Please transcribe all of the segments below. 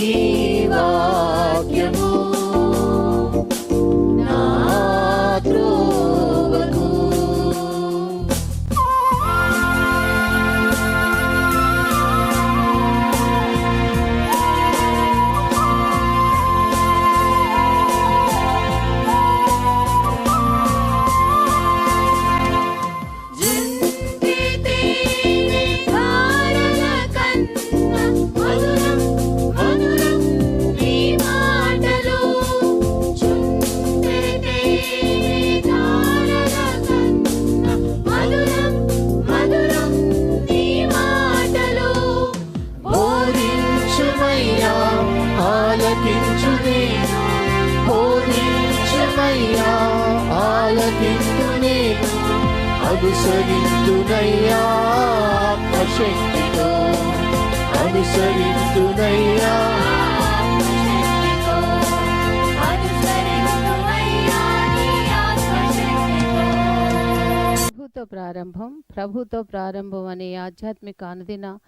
నీ అనుసరించునయ్యా ప్రభుతో ప్రారంభం ప్రభుతో ప్రారంభం అనే ఆధ్యాత్మిక అనుదిన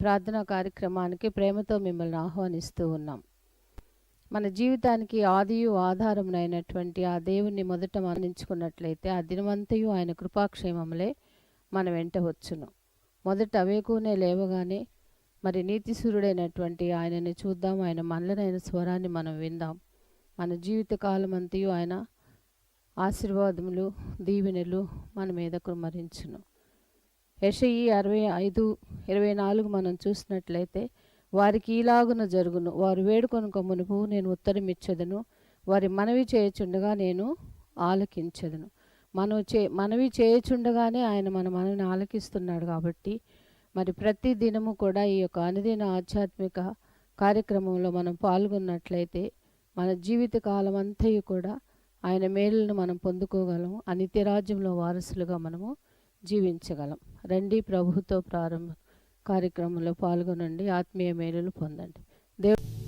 ప్రార్థనా కార్యక్రమానికి ప్రేమతో మిమ్మల్ని ఆహ్వానిస్తూ ఉన్నాం. మన జీవితానికి ఆదియు ఆధారమునైనటువంటి ఆ దేవుణ్ణి మొదట మరణించుకున్నట్లయితే ఆ దినమంతయు ఆయన కృపాక్షేమములే మన వెంట వచ్చును. మొదట అవేకునే లేవగానే మరి నీతిశూరుడైనటువంటి ఆయనని చూద్దాం. ఆయన మల్లనైన స్వరాన్ని మనం విందాం. మన జీవితకాలం అంతయు ఆయన ఆశీర్వాదములు దీవెనలు మన మీద కుమరించును యషయి అరవై ఐదు ఇరవై నాలుగు మనం చూసినట్లయితే వారికి ఈలాగున జరుగును. వారు వేడుకొనుక మునుపు నేను ఉత్తరం ఇచ్చేదను వారి మనవి చేయుచుండగా నేను ఆలకించదును. మనం చే మనవి చేయుచుండగానే ఆయన మన మనవిని ఆలకిస్తున్నాడు కాబట్టి మరి ప్రతి దినము కూడా ఈ యొక్క అనుదిన ఆధ్యాత్మిక కార్యక్రమంలో మనం పాల్గొన్నట్లయితే మన జీవిత కాలం అంతయు కూడా ఆయన మేలును మనం పొందుకోగలము. అనిత్యరాజ్యంలో వారసులుగా మనము జీవించగలం. రండి ప్రభుతో ప్రారంభ కార్యక్రమంలో పాల్గొనండి. ఆత్మీయ మేలులు పొందండి. దేవు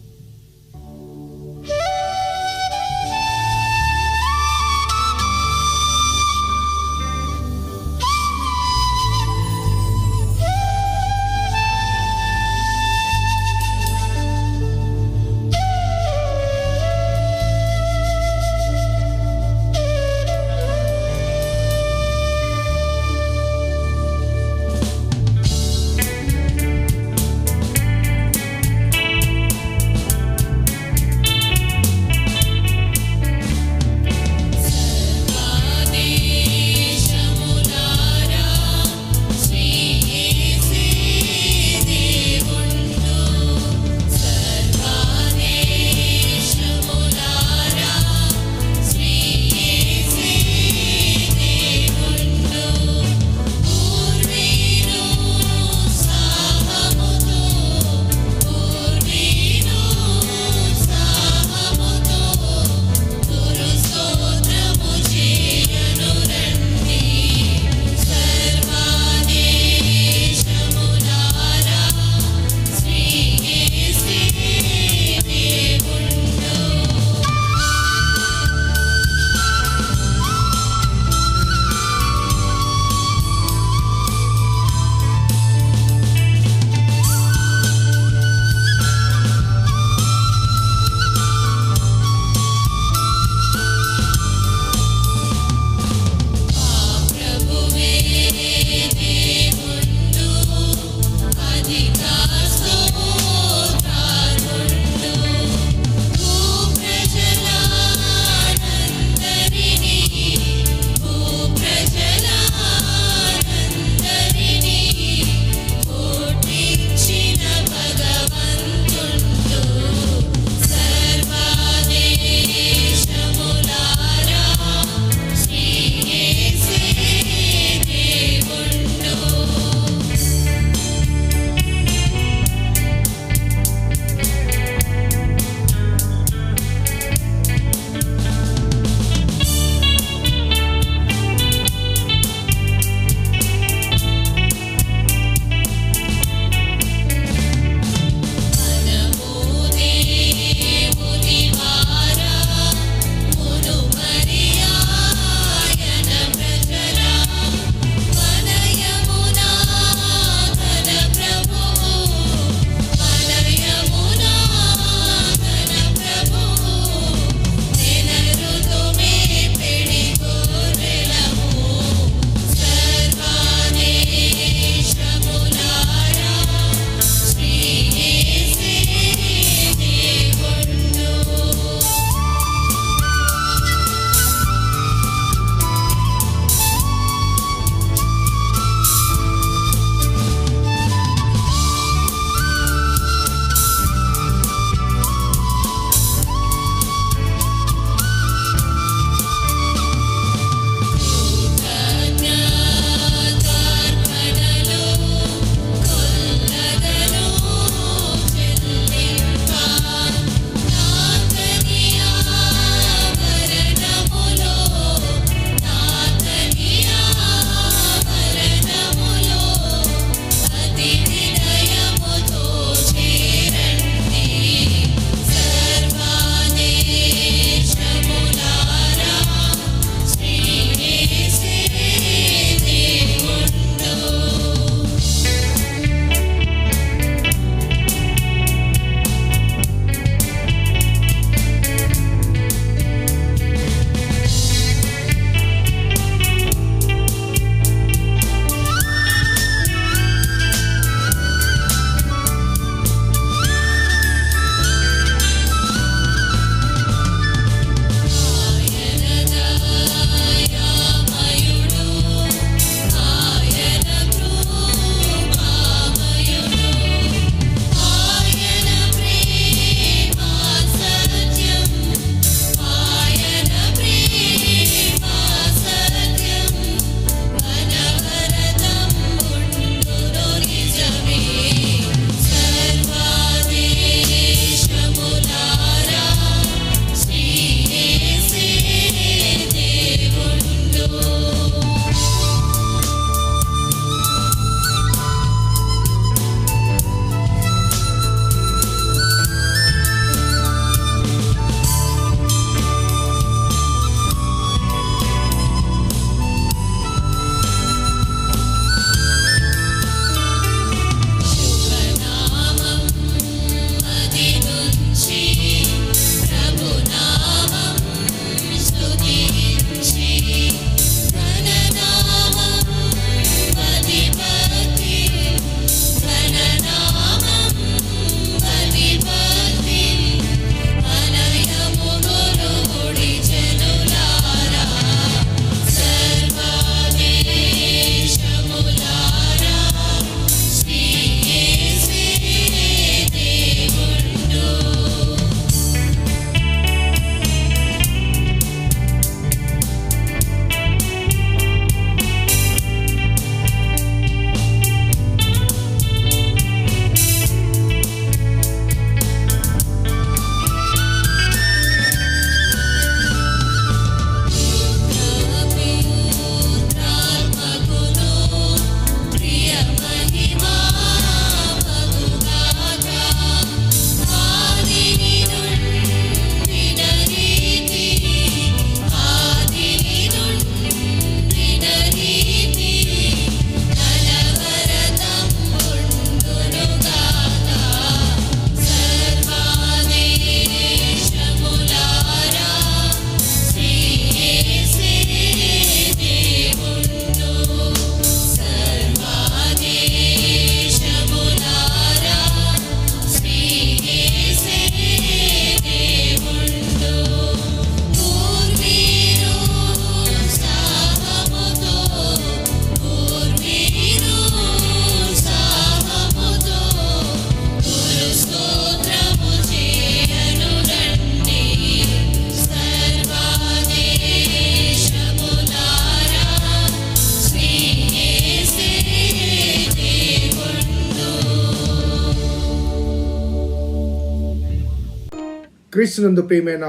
క్రీస్తునందు ప్రియమైన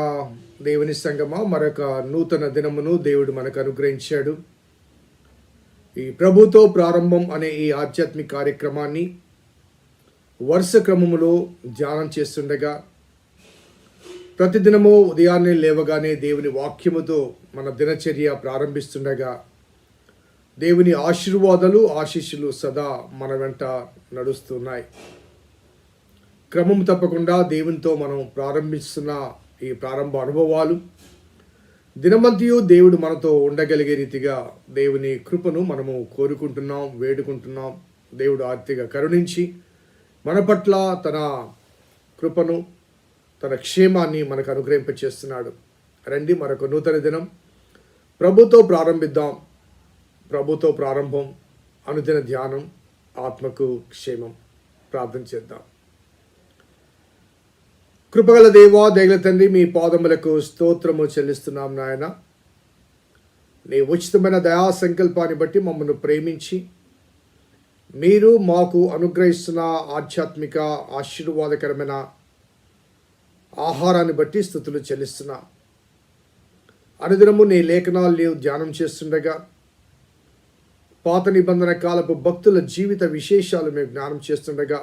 దేవుని సంగమా మరొక నూతన దినమును దేవుడు మనకు అనుగ్రహించాడు. ఈ ప్రభుతో ప్రారంభం అనే ఈ ఆధ్యాత్మిక కార్యక్రమాన్ని వరుస క్రమములో ధ్యానం చేస్తుండగా ప్రతిదినము ఉదయాన్నే లేవగానే దేవుని వాక్యముతో మన దినచర్య ప్రారంభిస్తుండగా దేవుని ఆశీర్వాదాలు ఆశీస్సులు సదా మన వెంట నడుస్తున్నాయి. క్రమం తప్పకుండా దేవునితో మనం ప్రారంభిస్తున్న ఈ ప్రారంభ అనుభవాలు. దినమంతియు దేవుడు మనతో ఉండగలిగే రీతిగా దేవుని కృపను మనము కోరుకుంటున్నాం వేడుకుంటున్నాం. దేవుడు ఆర్తిగా కరుణించి మన పట్ల తన కృపను తన క్షేమాన్ని మనకు అనుగ్రహింపచేస్తున్నాడు. రండి మరొక నూతన దినం. ప్రభుతో ప్రారంభిద్దాం. ప్రభుతో ప్రారంభం అనుదిన ధ్యానం ఆత్మకు క్షేమం. ప్రార్థన చేద్దాం. కృపగల దేవా దేగల తండ్రి మీ పాదములకు స్తోత్రము చెల్లిస్తున్నాం నాయన. నీ ఉచితమైన దయా సంకల్పాన్ని బట్టి మమ్మల్ని ప్రేమించి మీరు మాకు అనుగ్రహిస్తున్న ఆధ్యాత్మిక ఆశీర్వాదకరమైన ఆహారాన్ని బట్టి స్థుతులు చెల్లిస్తున్నా. అనుదినము నీ లేఖనాలు నీవు ధ్యానం చేస్తుండగా పాత నిబంధన కాలపు భక్తుల జీవిత విశేషాలు మేము జ్ఞానం చేస్తుండగా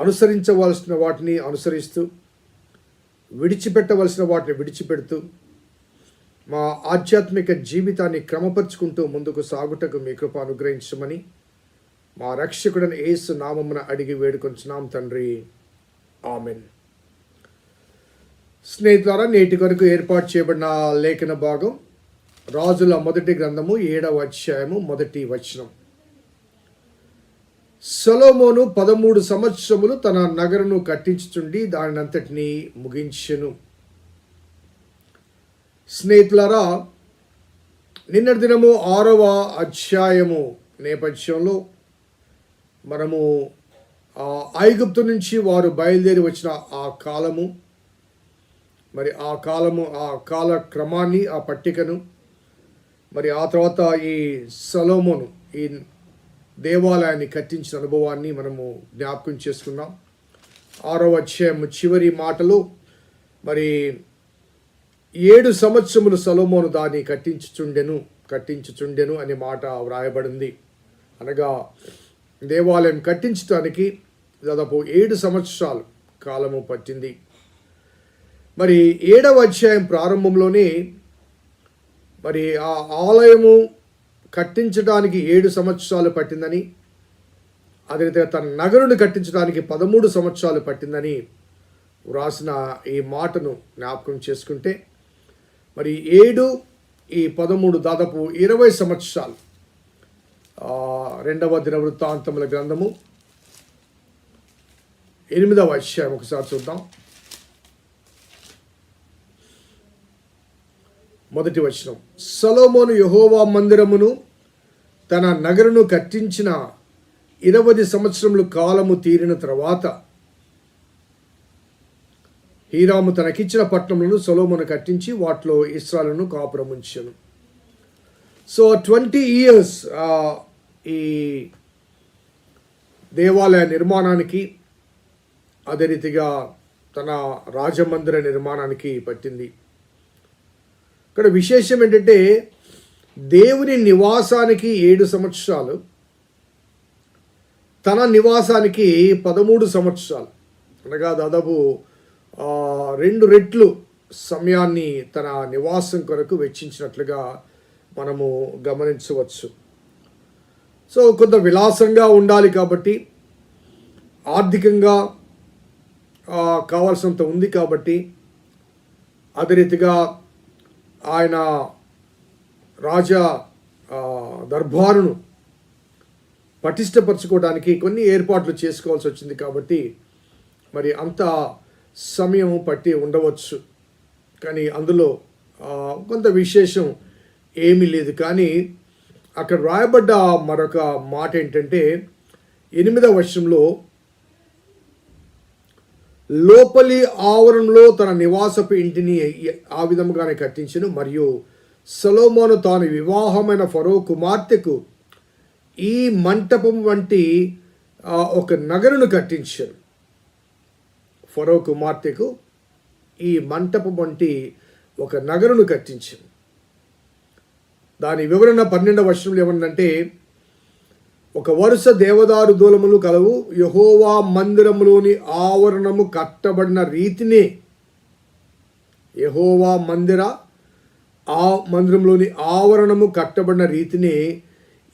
అనుసరించవలసిన వాటిని అనుసరిస్తూ విడిచిపెట్టవలసిన వాటిని విడిచిపెడుతూ మా ఆధ్యాత్మిక జీవితాన్ని క్రమపరుచుకుంటూ ముందుకు సాగుటకు మీ కృప అనుగ్రహించమని మా రక్షకుడని ఏసు నామమున అడిగి వేడుకొంచున్నాం తండ్రి. ఆమెన్. స్నేహితులారా నేటి కొరకు ఏర్పాటు చేయబడిన లేఖన భాగం రాజుల మొదటి గ్రంథము ఏడవ అధ్యాయము మొదటి వచనం. సొలోమోను పదమూడు సంవత్సరములు తన నగరును కట్టించుచుండి దానినంతటిని ముగించెను. స్నేహితులారా నిన్నటి దినము ఆరవ అధ్యాయము నేపథ్యంలో మనము ఆ ఐగుప్తు నుంచి వారు బయలుదేరి వచ్చిన ఆ కాలము మరి ఆ కాలము ఆ కాల క్రమాన్ని ఆ పట్టికను మరి ఆ తర్వాత ఈ సలోమోను ఈ దేవాలయాన్ని కట్టించిన అనుభవాన్ని మనము జ్ఞాపకం చేసుకున్నాం ఆరో అధ్యాయం చివరి మాటలు. మరి ఏడు సంవత్సరములు సలోమోను దాన్ని కట్టించుచుండెను కట్టించుచుండెను అనే మాట వ్రాయబడింది. అనగా దేవాలయం కట్టించడానికి దాదాపు ఏడు సంవత్సరాలు కాలము పట్టింది. మరి ఏడవ అధ్యాయం ప్రారంభంలోనే మరి ఆ ఆలయము కట్టించడానికి ఏడు సంవత్సరాలు పట్టిందని అదే తన నగరుని కట్టించడానికి పదమూడు సంవత్సరాలు పట్టిందని వ్రాసిన ఈ మాటను జ్ఞాపకం చేసుకుంటే మరి ఏడు ఈ పదమూడు దాదాపు ఇరవై సంవత్సరాలు రెండవ దిన వృత్తాంతముల గ్రంథము ఎనిమిదవ అధ్యాయం ఒకసారి చూద్దాం. మొదటి వచనం. సలోమోను యహోవా మందిరమును తన నగరును కట్టించిన ఇరవై సంవత్సరములు కాలము తీరిన తర్వాత హీరాము తనకిచ్చిన పట్టణములను సొలోమును కట్టించి వాటిలో ఇస్రాలను కాపురముంచాను. సో ట్వంటీ ఇయర్స్ ఈ దేవాలయ నిర్మాణానికి అదే రీతిగా తన రాజమందిర నిర్మాణానికి పట్టింది. ఇక్కడ విశేషం ఏంటంటే దేవుని నివాసానికి ఏడు సంవత్సరాలు తన నివాసానికి పదమూడు సంవత్సరాలు. అనగా దాదాపు రెండు రెట్లు సమయాన్ని తన నివాసం కొరకు వెచ్చించినట్లుగా మనము గమనించవచ్చు. సో కొంత విలాసంగా ఉండాలి కాబట్టి ఆర్థికంగా కావాల్సినంత ఉంది కాబట్టి అదే రీతిగా ఆయన రాజా దర్బారును పటిష్టపరచుకోవడానికి కొన్ని ఏర్పాట్లు చేసుకోవాల్సి వచ్చింది కాబట్టి మరి అంత సమయం పట్టి ఉండవచ్చు. కానీ అందులో కొంత విశేషం ఏమీ లేదు. కానీ అక్కడ రాయబడ్డ మరొక మాట ఏంటంటే ఎనిమిదవ వర్షంలో లోపలి ఆవరణలో తన నివాసపు ఇంటిని ఆ విధముగానే కట్టించను. మరియు సలోమోను తాను వివాహమైన ఫరో కుమార్తెకు ఈ మంటపం వంటి ఒక నగరును కట్టించాడు ఫరో కుమార్తెకు ఈ మంటపం వంటి ఒక నగరును కట్టించాడు దాని వివరణ పన్నెండవ వర్షంలో ఏమన్నంటే ఒక వరుస దేవదారు దూలములు కలవు. యహోవా మందిరములోని ఆవరణము కట్టబడిన రీతిని యహోవా మందిర ఆ మందిరంలోని ఆవరణము కట్టబడిన రీతిని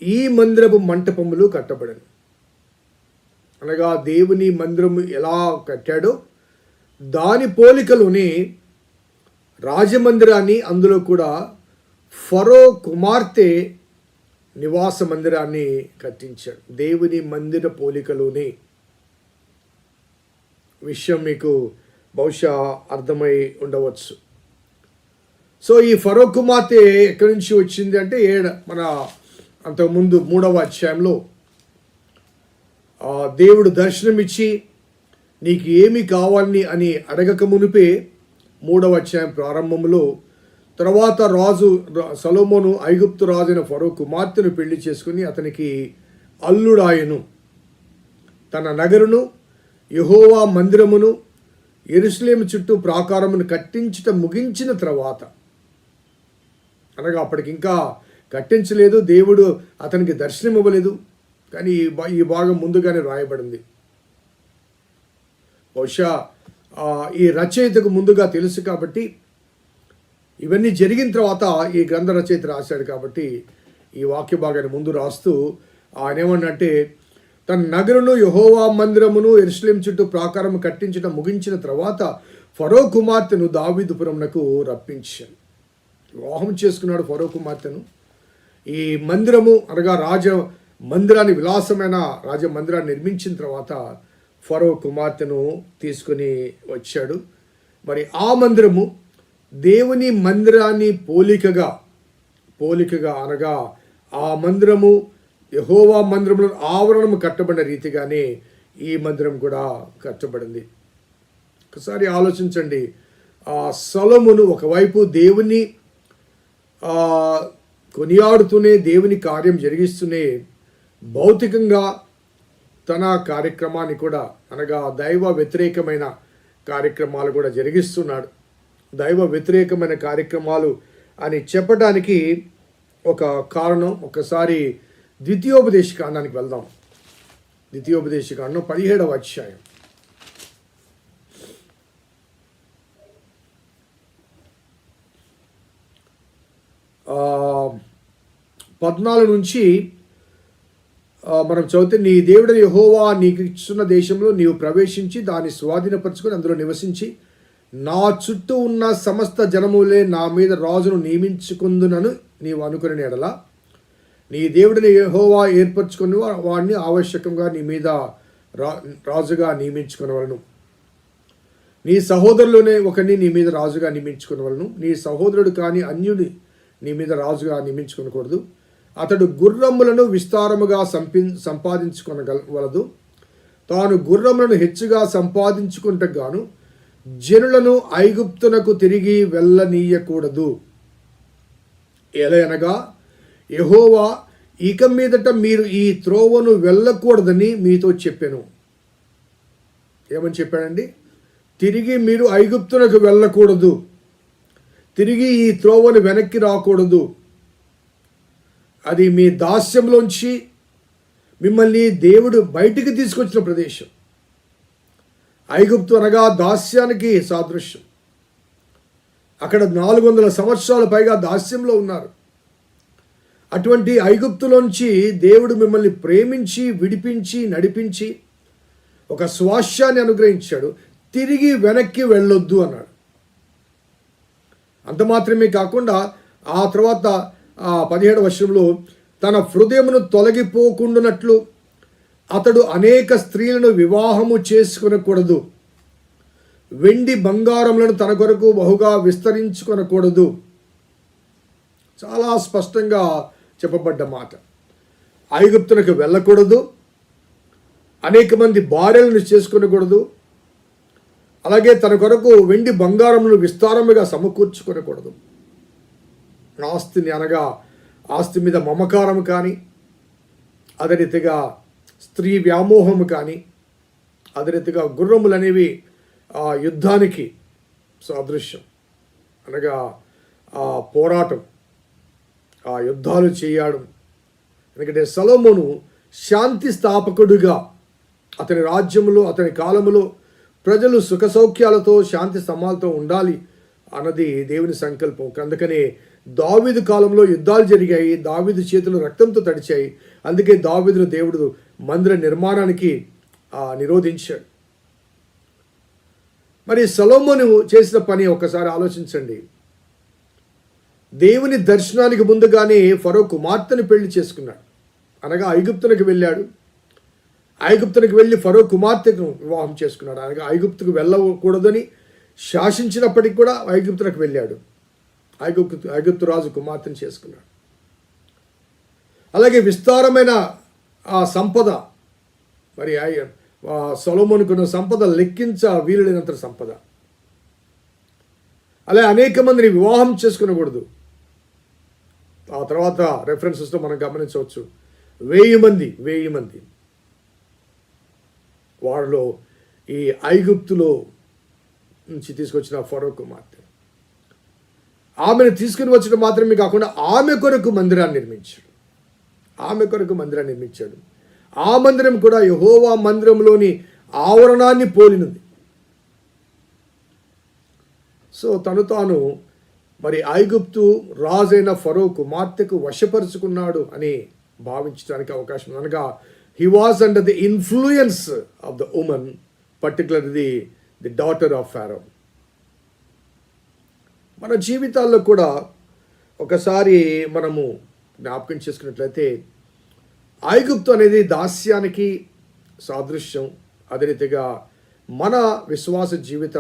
ఈ మందిరపు మంటపములు కట్టబడను అనగా దేవుని మందిరము ఎలా కట్టాడో దాని పోలికలోని రాజమందిరాన్ని అందులో కూడా ఫరో కుమార్తె నివాస మందిరాన్ని కట్టించాడు. దేవుని మందిర పోలికలోనే విషయం మీకు బహుశా అర్థమై ఉండవచ్చు. సో ఈ ఫరో కుమార్తె ఎక్కడి నుంచి వచ్చింది అంటే ఏడ మన అంతకుముందు మూడవ అధ్యాయంలో దేవుడు దర్శనమిచ్చి నీకు ఏమి కావాలని అని అడగక మునిపే మూడవ అధ్యాయం ప్రారంభంలో తర్వాత రాజు సలోమోను ఐగుప్తు రాజైన ఫరో కుమార్తెను పెళ్ళి చేసుకుని అతనికి అల్లుడాయను. తన నగరును యహోవా మందిరమును ఎరుసలేము చుట్టూ ప్రాకారమును కట్టించుట ముగించిన తర్వాత. అనగా అప్పటికి ఇంకా కట్టించలేదు దేవుడు అతనికి దర్శనం ఇవ్వలేదు కానీ ఈ భా- ఈ భాగం ముందుగానే రాయబడింది. బహుశా ఈ రచయితకు ముందుగా తెలుసు కాబట్టి ఇవన్నీ జరిగిన తర్వాత ఈ గ్రంథ రచయిత రాశాడు కాబట్టి ఈ వాక్య భాగాన్ని ముందు రాస్తూ ఆయన ఏమన్నంటే తన నగరును యహోవా మందిరమును ఎరుసలేం చుట్టూ ప్రాకారం కట్టించడం ముగించిన తర్వాత ఫరో కుమార్తెను దావీదుపురంనకు రప్పించాను. వివాహం చేసుకున్నాడు ఫరో కుమార్తెను. ఈ మందిరము అనగా రాజ మందిరాన్ని విలాసమైన రాజ మందిరాన్ని నిర్మించిన తర్వాత ఫరో కుమార్తెను తీసుకుని వచ్చాడు. మరి ఆ మందిరము దేవుని మందిరాన్ని పోలికగా పోలికగా అనగా ఆ మందిరము యహోవా మందిరంలో ఆవరణము కట్టబడిన రీతిగానే ఈ మందిరం కూడా కట్టబడింది. ఒకసారి ఆలోచించండి. ఆ సొలమును ఒకవైపు దేవుని కొనియాడుతూనే దేవుని కార్యం జరిగిస్తూనే భౌతికంగా తన కార్యక్రమాన్ని కూడా అనగా దైవ వ్యతిరేకమైన కార్యక్రమాలు కూడా జరిగిస్తున్నాడు. దైవ వ్యతిరేకమైన కార్యక్రమాలు అని చెప్పడానికి ఒక కారణం. ఒకసారి ద్వితీయోపదేశ కాండానికి వెళ్దాం. ద్వితీయోపదేశ కాండం పదిహేడవ అధ్యాయం. పద్నాలుగు నుంచి మనం చదివితే నీ దేవుడని హోవా నీకు ఇస్తున్న దేశంలో నీవు ప్రవేశించి దాన్ని స్వాధీనపరచుకొని అందులో నివసించి నా చుట్టూ ఉన్న సమస్త జనములే నా మీద రాజును నియమించుకుందునను నీవు అనుకుని ఎడల. నీ దేవుడిని యహోవా ఏర్పరచుకుని వాడిని ఆవశ్యకంగా నీ మీద రా రాజుగా నియమించుకునవలను. నీ సహోదరులోనే ఒకరిని నీ మీద రాజుగా నియమించుకునవలను. నీ సహోదరుడు కాని అన్యుడి నీ మీద రాజుగా నియమించుకోకూడదు అతడు గుర్రములను విస్తారముగా సంపి సంపాదించుకొనగలవలదు తాను గుర్రములను హెచ్చుగా సంపాదించుకుంటకు గాను జనులను ఐగుప్తునకు తిరిగి వెళ్ళనీయకూడదు. ఎలయనగా యహోవా ఇక మీదట మీరు ఈ త్రోవను వెళ్ళకూడదని మీతో చెప్పాను. ఏమని చెప్పాడండి? తిరిగి మీరు ఐగుప్తునకు వెళ్ళకూడదు. తిరిగి ఈ త్రోవను వెనక్కి రాకూడదు. అది మీ దాస్యంలోంచి మిమ్మల్ని దేవుడు బయటికి తీసుకొచ్చిన ప్రదేశం. ఐగుప్తు అనగా దాస్యానికి సాదృశ్యం. అక్కడ నాలుగు వందల సంవత్సరాల పైగా దాస్యంలో ఉన్నారు. అటువంటి ఐగుప్తులోంచి దేవుడు మిమ్మల్ని ప్రేమించి విడిపించి నడిపించి ఒక స్వాస్యాన్ని అనుగ్రహించాడు. తిరిగి వెనక్కి వెళ్ళొద్దు అన్నాడు. అంత మాత్రమే కాకుండా ఆ తర్వాత ఆ పదిహేడు వర్షంలో తన హృదయమును తొలగిపోకుండానట్లు అతడు అనేక స్త్రీలను వివాహము చేసుకునకూడదు. వెండి బంగారములను తన కొరకు బహుగా విస్తరించుకొనకూడదు. చాలా స్పష్టంగా చెప్పబడ్డ మాట. ఐగుప్తులకు వెళ్ళకూడదు. అనేక మంది భార్యలను చేసుకునకూడదు. అలాగే తన కొరకు వెండి బంగారములు విస్తారముగా సమకూర్చుకొనకూడదు. ఆస్తిని అనగా ఆస్తి మీద మమకారం కానీ అదే రీతిగా స్త్రీ వ్యామోహము కానీ అదే రీతిగా గుర్రములు అనేవి ఆ యుద్ధానికి సాదృశ్యం. అనగా ఆ పోరాటం ఆ యుద్ధాలు చేయడం. ఎందుకంటే సలోమోను శాంతి స్థాపకుడుగా అతని రాజ్యములో అతని కాలములో ప్రజలు సుఖ సౌఖ్యాలతో శాంతి స్తంభాలతో ఉండాలి అన్నది దేవుని సంకల్పం. అందుకనే దావీదు కాలంలో యుద్ధాలు జరిగాయి దావీదు చేతులు రక్తంతో తడిచాయి. అందుకే దావీదును దేవుడు మందిర నిర్మాణానికి నిరోధించాడు. మరి సలోమోను చేసిన పని ఒకసారి ఆలోచించండి. దేవుని దర్శనానికి ముందుగానే ఫరో కుమార్తెను పెళ్ళి చేసుకున్నాడు. అనగా ఐగుప్తునికి వెళ్ళాడు. ఐగుప్తునికి వెళ్ళి ఫరో కుమార్తెను వివాహం చేసుకున్నాడు. అనగా ఐగుప్తుకు వెళ్ళకూడదని శాసించినప్పటికి కూడా ఐగుప్తులకు వెళ్ళాడు. ఐగుప్తు ఐగుప్తు రాజు కుమార్తెను చేసుకున్నాడు. అలాగే విస్తారమైన ఆ సంపద. మరి ఐ- సంపద లెక్కించ వీలులేనంత సంపద. అలా అనేక మందిని వివాహం చేసుకునకూడదు. ఆ తర్వాత రెఫరెన్సెస్తో మనం గమనించవచ్చు. వెయ్యి మంది వెయ్యి మంది. వారిలో ఈ ఐగుప్తులో నుంచి తీసుకొచ్చిన ఫరో కుమార్తె. ఆమెను తీసుకుని వచ్చడం మాత్రమే కాకుండా ఆమె కొరకు మందిరాన్ని నిర్మించారు. ఆమె కొరకు మందిరాన్ని నిర్మించాడు. ఆ మందిరం కూడా యహోవా మందిరంలోని ఆవరణాన్ని పోలినది. సో తను తాను మరి ఐగుప్తు రాజైన ఫరో కుమార్తెకు వశపరుచుకున్నాడు అని భావించడానికి అవకాశం అనగా he was under the influence of the women particular the the daughter of Pharaoh మన జీవితాల్లో కూడా ఒకసారి మనము జ్ఞాపకం చేసుకున్నట్లయితే ఐగుప్తు అనేది దాస్యానికి సాదృశ్యం. అదే రీతిగా మన విశ్వాస జీవిత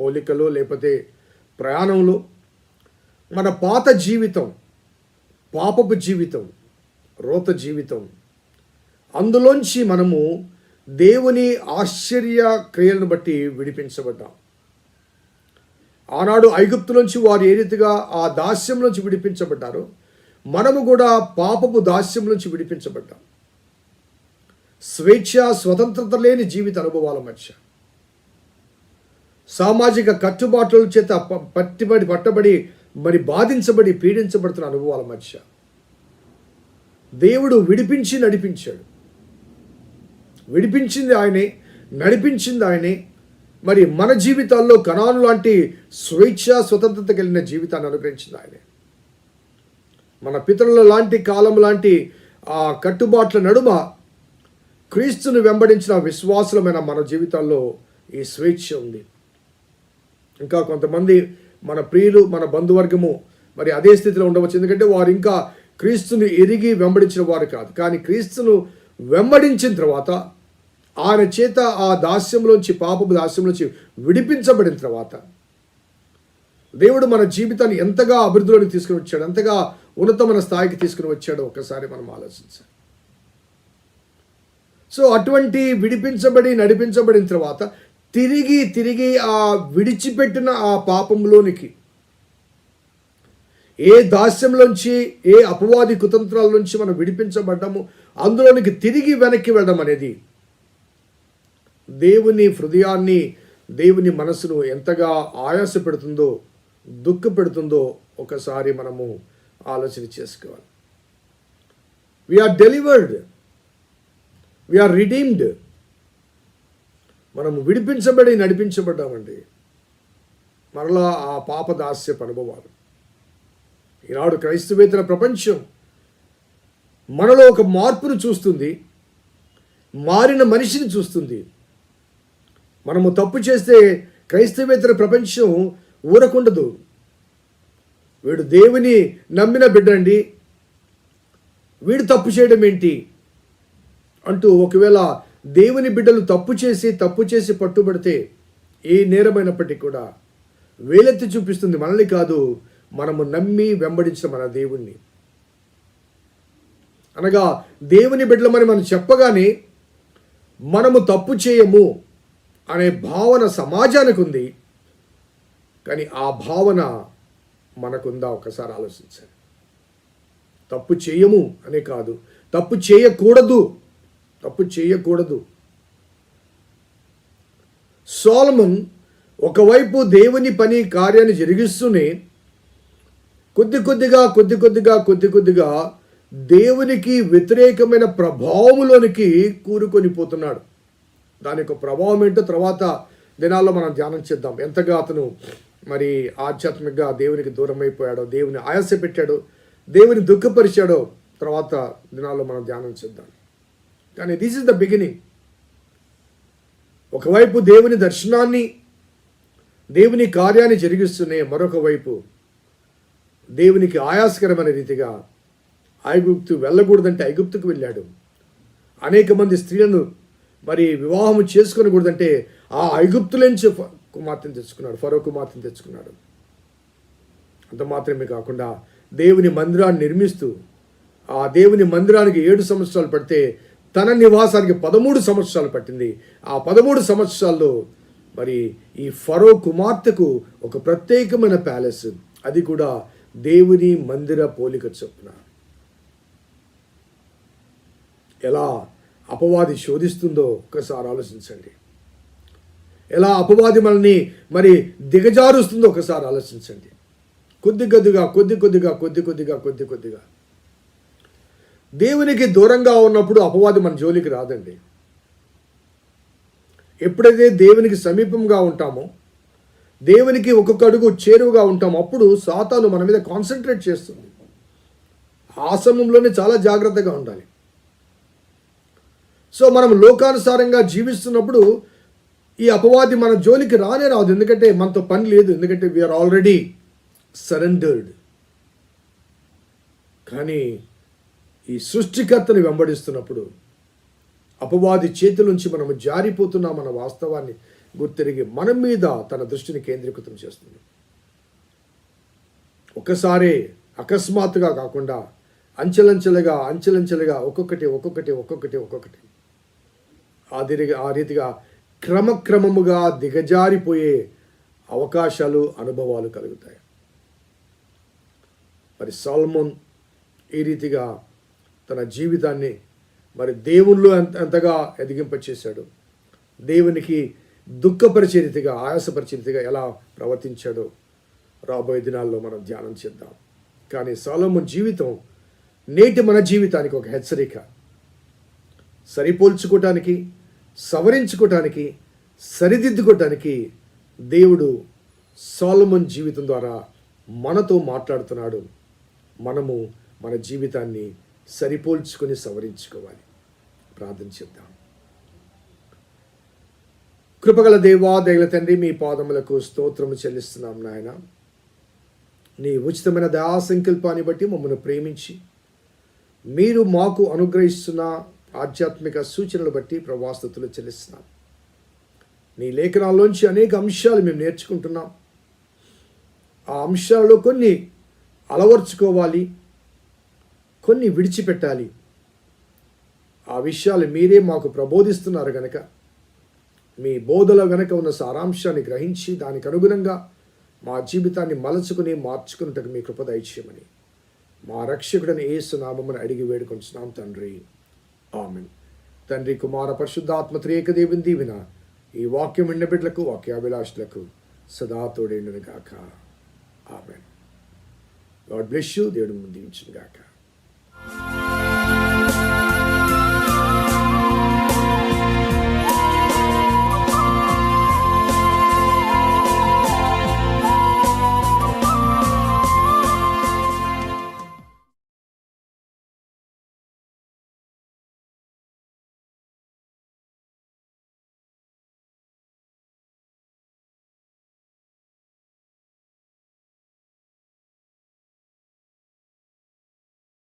పోలికలో లేకపోతే ప్రయాణంలో మన పాత జీవితం పాపపు జీవితం రోత జీవితం అందులోంచి మనము దేవుని ఆశ్చర్య క్రియలను బట్టి విడిపించబడ్డాం. ఆనాడు ఐగుప్తు నుంచి వారు ఏ రీతిగా ఆ దాస్యం నుంచి విడిపించబడ్డారో మనము కూడా పాపపు దాస్యం నుంచి విడిపించబడ్డాం. స్వేచ్ఛ స్వతంత్రత లేని జీవిత అనుభవాల మధ్య. సామాజిక కట్టుబాట్ల చేత పట్టిబడి పట్టబడి మరి బాధించబడి పీడించబడుతున్న అనుభవాల మధ్య. దేవుడు విడిపించి నడిపించాడు. విడిపించింది ఆయనే నడిపించింది ఆయనే మరి మన జీవితాల్లో కణాను లాంటి స్వేచ్ఛ స్వతంత్రత కలిగిన జీవితాన్ని అనుగ్రహించింది ఆయనే. మన పితరుల లాంటి కాలం లాంటి ఆ కట్టుబాట్ల నడుమ క్రీస్తును వెంబడించిన విశ్వాసులమైన మన జీవితాల్లో ఈ స్వేచ్ఛ ఉంది. ఇంకా కొంతమంది మన ప్రియులు మన బంధువర్గము మరి అదే స్థితిలో ఉండవచ్చు. ఎందుకంటే వారు ఇంకా క్రీస్తుని ఎరిగి వెంబడించిన వారు కాదు. కానీ క్రీస్తును వెంబడించిన తర్వాత ఆయన చేత ఆ దాస్యంలోంచి పాపపు దాస్యంలోంచి విడిపించబడిన తర్వాత దేవుడు మన జీవితాన్ని ఎంతగా అభివృద్ధిలోకి తీసుకుని వచ్చాడు ఎంతగా ఉన్నతమైన స్థాయికి తీసుకుని వచ్చాడో ఒకసారి మనం ఆలోచించాలి. సో అటువంటి విడిపించబడి నడిపించబడిన తర్వాత తిరిగి తిరిగి ఆ విడిచిపెట్టిన ఆ పాపంలోనికి ఏ దాస్యంలోంచి ఏ అపవాది కుతంత్రాల నుంచి మనం విడిపించబడ్డము అందులోనికి తిరిగి వెనక్కి వెళ్ళడం అనేది దేవుని హృదయాన్ని దేవుని మనసును ఎంతగా ఆయాస పెడుతుందో దుఃఖ పెడుతుందో ఒకసారి మనము ఆలోచన చేసుకోవాలి. వీఆర్ డెలివర్డ్ వీఆర్ రిడీమ్డ్ మనము విడిపించబడి నడిపించబడ్డామండి. మరలా ఆ పాపదాస్యపు అనుభవాలు ఈనాడు క్రైస్తవేతర ప్రపంచం మనలో ఒక మార్పును చూస్తుంది మారిన మనిషిని చూస్తుంది. మనము తప్పు చేస్తే క్రైస్తవేతర ప్రపంచం ఊరకుండదు. వీడు దేవుని నమ్మిన బిడ్డండి. వీడు తప్పు చేయడం ఏంటి? అంటూ ఒకవేళ దేవుని బిడ్డలు తప్పు చేసి తప్పు చేసి పట్టుబడితే ఏ నేరమైనప్పటికీ కూడా వేలెత్తి చూపిస్తుంది. మనల్ని కాదు మనము నమ్మి వెంబడించిన మన దేవుణ్ణి. అనగా దేవుని బిడ్డలమని మనం చెప్పగానే మనము తప్పు చేయము. అనే భావన సమాజానికి ఉంది కానీ ఆ భావన మనకుందా? ఒకసారి ఆలోచించాలి తప్పు చేయము అనే కాదు. తప్పు చేయకూడదు. తప్పు చేయకూడదు. సోలమన్ ఒకవైపు దేవుని పని కార్యాన్ని జరిగిస్తూనే కొద్ది కొద్దిగా కొద్ది కొద్దిగా కొద్ది కొద్దిగా దేవునికి వ్యతిరేకమైన ప్రభావములోనికి కూరుకొని పోతున్నాడు. దాని యొక్క ప్రభావం ఏంటో తర్వాత దినాల్లో మనం ధ్యానం చేద్దాం. ఎంతగా అతను మరి ఆధ్యాత్మికంగా దేవునికి దూరం అయిపోయాడో దేవుని ఆయాస పెట్టాడో దేవుని దుఃఖపరిచాడో తర్వాత దినాల్లో మనం ధ్యానం చేద్దాం. కానీ దిస్ ఇస్ ద బిగినింగ్ ఒకవైపు దేవుని దర్శనాన్ని దేవుని కార్యాన్ని జరిగిస్తూనే మరొక వైపు దేవునికి ఆయాసకరమైన రీతిగా ఐగుప్తు వెళ్ళకూడదంటే ఐగుప్తుకు వెళ్ళాడు. అనేక మంది స్త్రీలను మరి వివాహం చేసుకునకూడదంటే ఆ ఐగుప్తులోంచి కుమార్తెను తెచ్చుకున్నాడు ఫరో కుమార్తెను తెచ్చుకున్నాడు. అంత మాత్రమే కాకుండా దేవుని మందిరాన్ని నిర్మిస్తూ ఆ దేవుని మందిరానికి ఏడు సంవత్సరాలు పడితే తన నివాసానికి పదమూడు సంవత్సరాలు పట్టింది. ఆ పదమూడు సంవత్సరాల్లో మరి ఈ ఫరో కుమార్తెకు ఒక ప్రత్యేకమైన ప్యాలెస్ అది కూడా దేవుని మందిర పోలిక చొప్పున. ఎలా? అపవాది శోధిస్తుందో ఒక్కసారి ఆలోచించండి. ఎలా అపవాది మనల్ని మరి దిగజారుస్తుందో ఒకసారి ఆలోచించండి. కొద్ది కొద్దిగా కొద్ది కొద్దిగా కొద్ది కొద్దిగా కొద్ది కొద్దిగా. దేవునికి దూరంగా ఉన్నప్పుడు అపవాది మన జోలికి రాదండి. ఎప్పుడైతే దేవునికి సమీపంగా ఉంటామో దేవునికి ఒక్కొక్క అడుగు చేరువుగా ఉంటామో అప్పుడు సాతాను మన మీద కాన్సన్ట్రేట్ చేస్తుంది. ఆ సమయంలోనే చాలా జాగ్రత్తగా ఉండాలి. సో మనం లోకానుసారంగా జీవిస్తున్నప్పుడు ఈ అపవాది మన జోలికి రానే రాదు. ఎందుకంటే మనతో పని లేదు. ఎందుకంటే వీఆర్ ఆల్రెడీ సరెండర్డ్ కానీ ఈ సృష్టికర్తని వెంబడిస్తున్నప్పుడు అపవాది చేతులుంచి మనము జారిపోతున్నామన్న వాస్తవాన్ని గుర్తిరిగి మన మీద తన దృష్టిని కేంద్రీకృతం చేస్తుంది. ఒకసారి అకస్మాత్తుగా కాకుండా అంచెలంచెలుగా అంచెలంచెలుగా ఒక్కొక్కటి ఒక్కొక్కటి ఒక్కొక్కటి ఒక్కొక్కటి ఆ ఆ రీతిగా క్రమక్రమముగా దిగజారిపోయే అవకాశాలు అనుభవాలు కలుగుతాయి. మరి సాల్మోన్ ఈ రీతిగా తన జీవితాన్ని మరి దేవుళ్ళు ఎంత ఎంతగా ఎదిగింపచేశాడు. దేవునికి దుఃఖపరిచే రీతిగా ఆయాసపరిచే రీతిగా ఎలా ప్రవర్తించాడో రాబోయే దినాల్లో మనం ధ్యానం చేద్దాం. కానీ సాలోమన్ జీవితం నేటి మన జీవితానికి ఒక హెచ్చరిక. సరిపోల్చుకోవటానికి సవరించుకోవటానికి సరిదిద్దుకోవటానికి దేవుడు సాలమన్ జీవితం ద్వారా మనతో మాట్లాడుతున్నాడు. మనము మన జీవితాన్ని సరిపోల్చుకొని సవరించుకోవాలి. ప్రార్థన చేద్దాం. కృపగల దేవా దయగల తండ్రి మీ పాదములకు స్తోత్రము చెల్లిస్తున్నాం నాయన. నీ ఉచితమైన దయా సంకల్పాన్ని బట్టి మమ్మల్ని ప్రేమించి మీరు మాకు అనుగ్రహిస్తున్న ఆధ్యాత్మిక సూచనలు బట్టి ప్రభాస్తుతులు చెల్లిస్తున్నాం. నీ లేఖనాల్లోంచి అనేక అంశాలు మేము నేర్చుకుంటున్నాం. ఆ అంశాలలో కొన్ని అలవర్చుకోవాలి కొన్ని విడిచిపెట్టాలి. ఆ విషయాలు మీరే మాకు ప్రబోధిస్తున్నారు గనక. మీ బోధలో గనక ఉన్న సారాంశాన్ని గ్రహించి దానికి అనుగుణంగా మా జీవితాన్ని మలచుకుని మార్చుకున్నట్టుకు మీ కృప దయచేయమని మా రక్షకుడిని సునామని అడిగి వేడుకొంచున్నాం తండ్రి. ఆమెన్. తండ్రి కుమార పరిశుద్ధాత్మ త్రేక దేవుని. దీవిన ఈ వాక్యం విన్న బిడ్డలకు వాక్యాభిలాషులకు సదా తోడేండును గాక ఆమెన్. God bless you. దేవుడు ముందు గాక